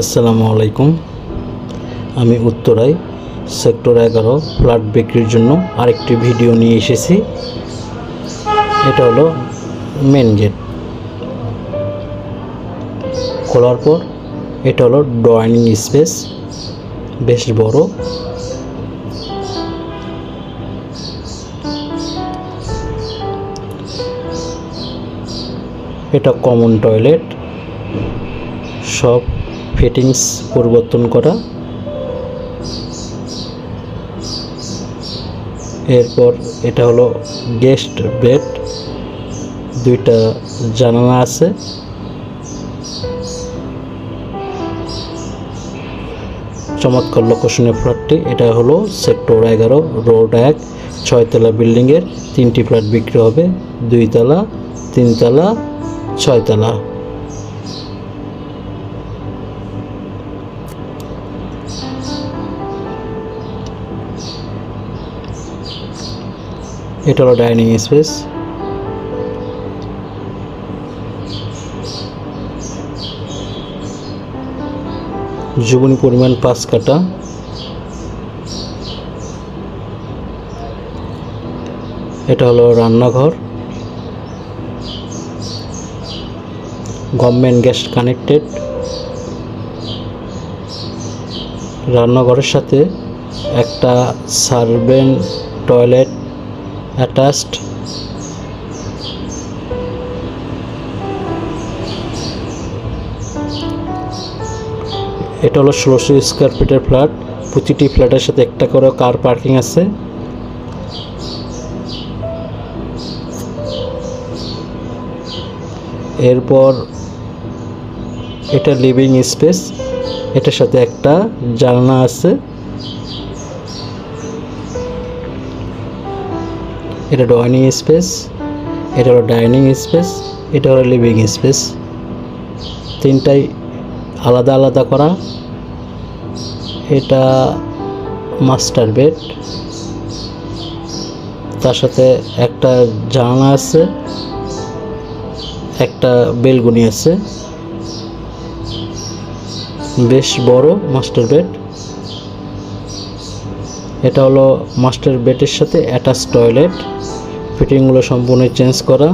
আসসালামু আলাইকুম। আমি উত্তরায় সেক্টর এগারো ফ্ল্যাট বিক্রির জন্য আরেকটি ভিডিও নিয়ে এসেছি। এটা হলো মেন গেট খোলার পর এটা হলো ড্রয়িং স্পেস বেশ বড়। এটা কমন টয়লেট সব ফিটিংস পরিবর্তন করা। এরপর এটা হলো গেস্ট বেড। দুইটা জানালা আছে। চমৎকার লোকেশনের ফ্ল্যাটটি, এটা হলো সেক্টর এগারো, রোড এক, ছয়তলা বিল্ডিংয়ের তিনটি ফ্ল্যাট বিক্রি হবে, দুইতলা, তিনতলা, ছয়তলা। এটা হলো ডাইনিং স্পেস। জীবনী পরিমাণ পাঁচ কাটা এটা হলো রান্নাঘর। Government gas connected. রান্নাঘরের সাথে একটা সার্ভেন্ট টয়লেট অ্যাটাচড। এটা হলো ষোলোশো স্কোয়ার ফিটের ফ্ল্যাট। প্রতিটি ফ্ল্যাটের সাথে একটা করে কার পার্কিং আছে। এরপর এটা লিভিং স্পেস। এটার সাথে একটা জানলা আছে। এটা ডাইনিং স্পেস এটা হলো ডাইনিং স্পেস এটা হলো লিভিং স্পেস তিনটাই আলাদা আলাদা করা। এটা মাস্টার বেড তার সাথে একটা জানলা আছে, একটা বেলগুনি আছে। বেশ বড় মাস্টার বেড এটা হলো মাস্টার বেডের সাথে অ্যাটাচ টয়লেট ফিটিংগুলো সম্পূর্ণ চেঞ্জ করা।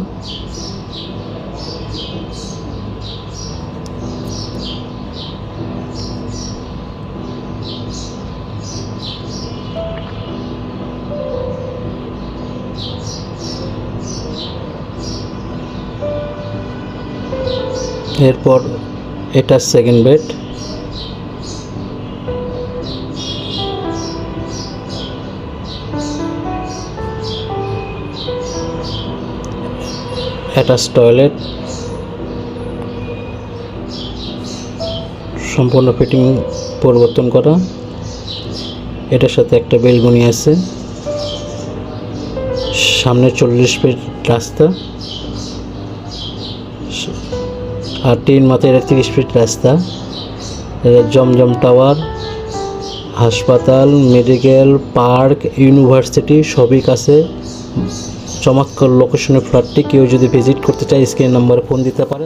এরপর এটা সেকেন্ড বেড অ্যাটাচ টয়লেট, সম্পূর্ণ ফিটিং পরিবর্তন করা। এটার সাথে একটা বেলগুনি আছে। সামনে চল্লিশ ফিট রাস্তা। আর তিন মাথায় এটা তিরিশ ফিট রাস্তা। এটা জমজম টাওয়ার, হাসপাতাল, মেডিকেল, পার্ক, ইউনিভার্সিটি সবই কাছে। চমৎকার লোকেশনের ফ্ল্যাটটি কেউ যদি ভিজিট করতে চায় স্ক্রিন নম্বরে ফোন দিতে পারে।